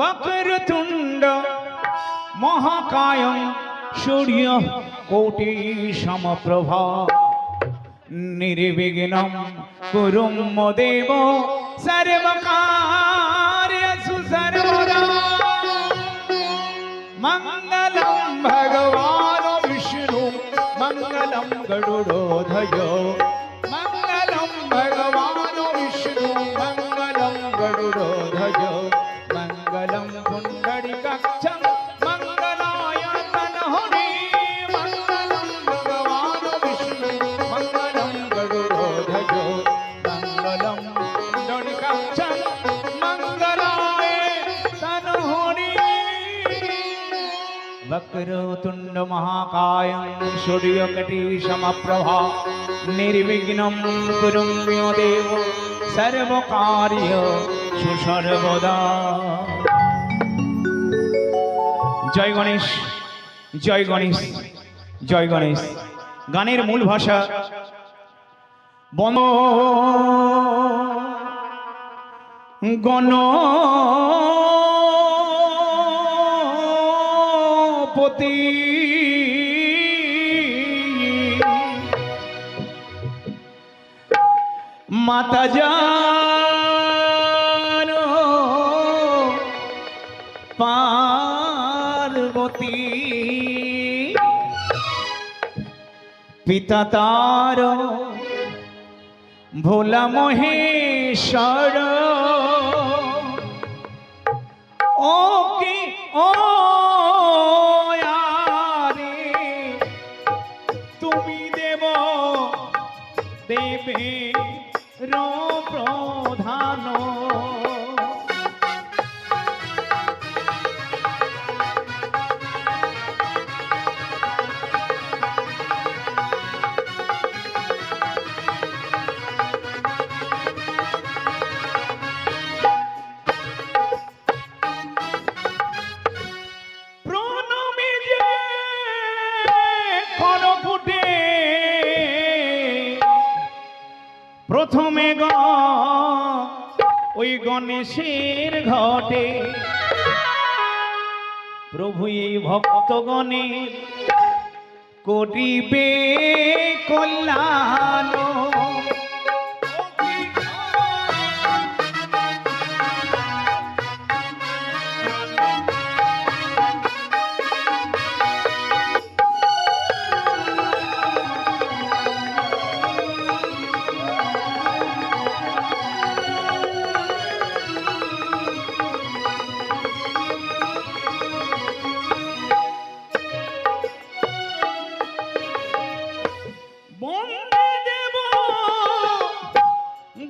वक्रतुण्ड महाकायं सूर्य कोटि समप्रभा निर्विघ्नं कुरु मम देव सर्वकार्यसु सर्वदा मङ्गलं भगवान् विष्णु मङ्गलं गरुडोधय वक्रतुण्ड महाकायं सूर्यकटी समप्रभा निर्विघ्नं कुरु मे देव सर्वकार्य সুসর্বদা জয় গণেশ জয় গণেশ জয় গণেশ গানের মূল ভাষা বন গণপতি মাতা জানো পার্বতী। পিতা তার ভোলা মহেশ্বর। ও কি ওই গণেশের ঘটে। প্রভু এই ভক্তগণের করিবে কল্যাণ।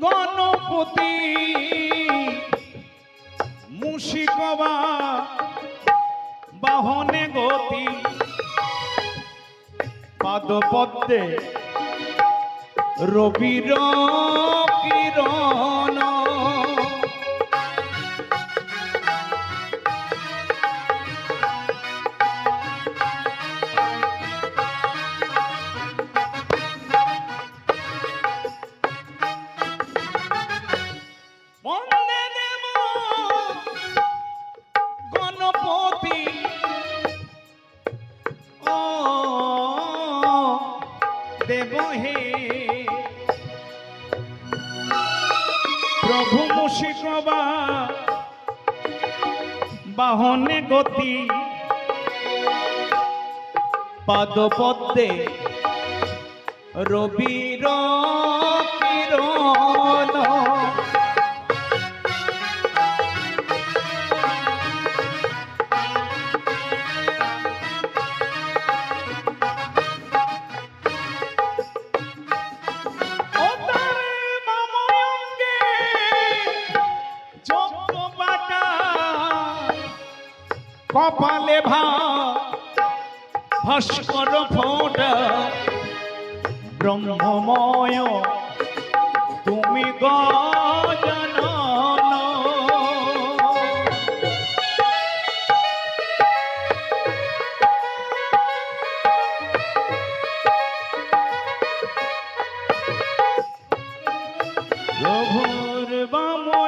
গণপতি মুশিকবা বাহনে গতি পাদপদ্মে রবির কিরণ দেব হে প্রভু মুশিকবা বাহনে গতি। পাদপদ্মে রবির কপালে ভা ভাস্কর ফোঁটা। ব্রহ্মময় তুমি গজানন। প্রভুর বাময়ঙ্গে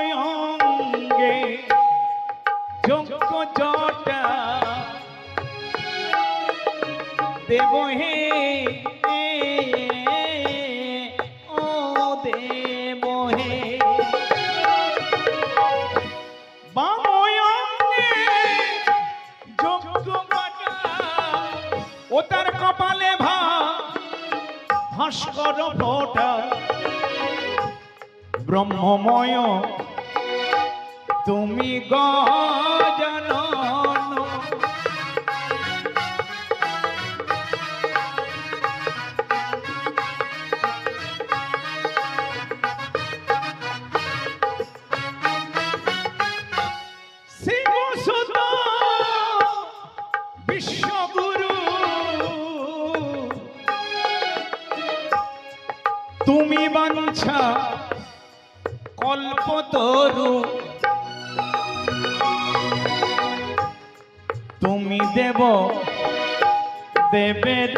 ভাস্কর ফোটা। ব্রহ্মময় তুমি গজানন। কল্পতরু তুমি দেব দেবের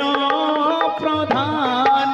প্রধান।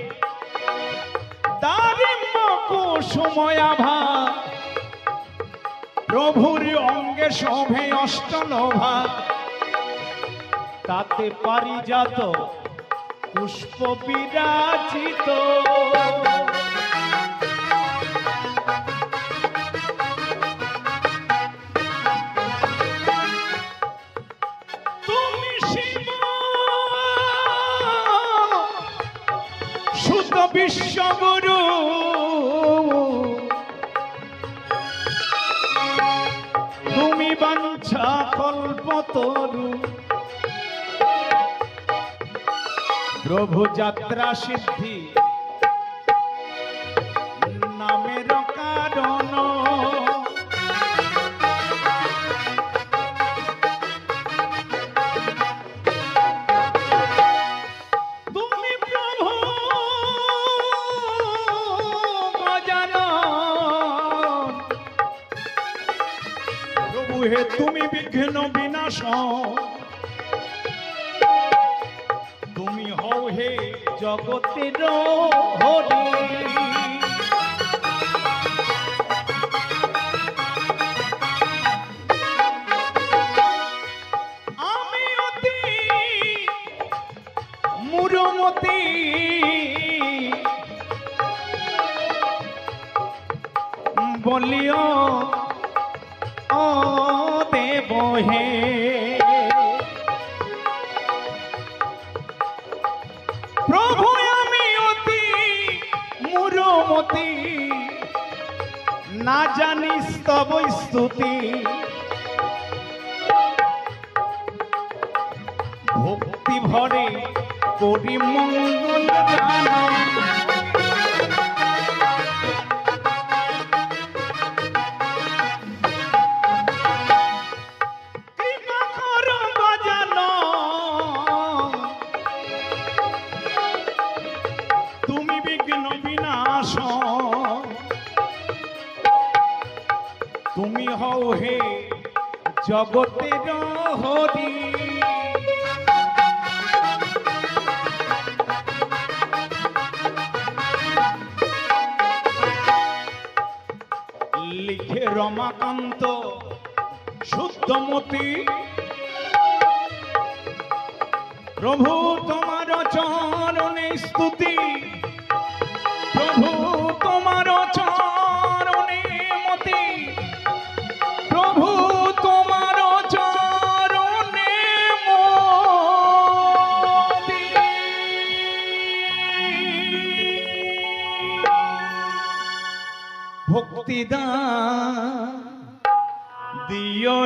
কুসুময় আভা প্রভুর অঙ্গে শোভে অষ্টলোভা। তাতে পারিজাত পুষ্প বিরাজিত। তুমি শিব। প্রভু যাত্রা সিদ্ধি। নামের কারণ। তুমি বিঘ্ন বিনাশ। হে জগতের হরি। আমি অতি মুরমতি। বলিও ও দেব হে। না জানি স্তব স্তুতি ভক্তি ভরে করি মঙ্গল। তুমি বিঘ্ন বিনাশ হও হে জগতের হরি লিখে রমাকান্ত শুদ্ধমতি প্রভু তোমার চরণে স্তুতি। প্রভু ভক্তি দান দিও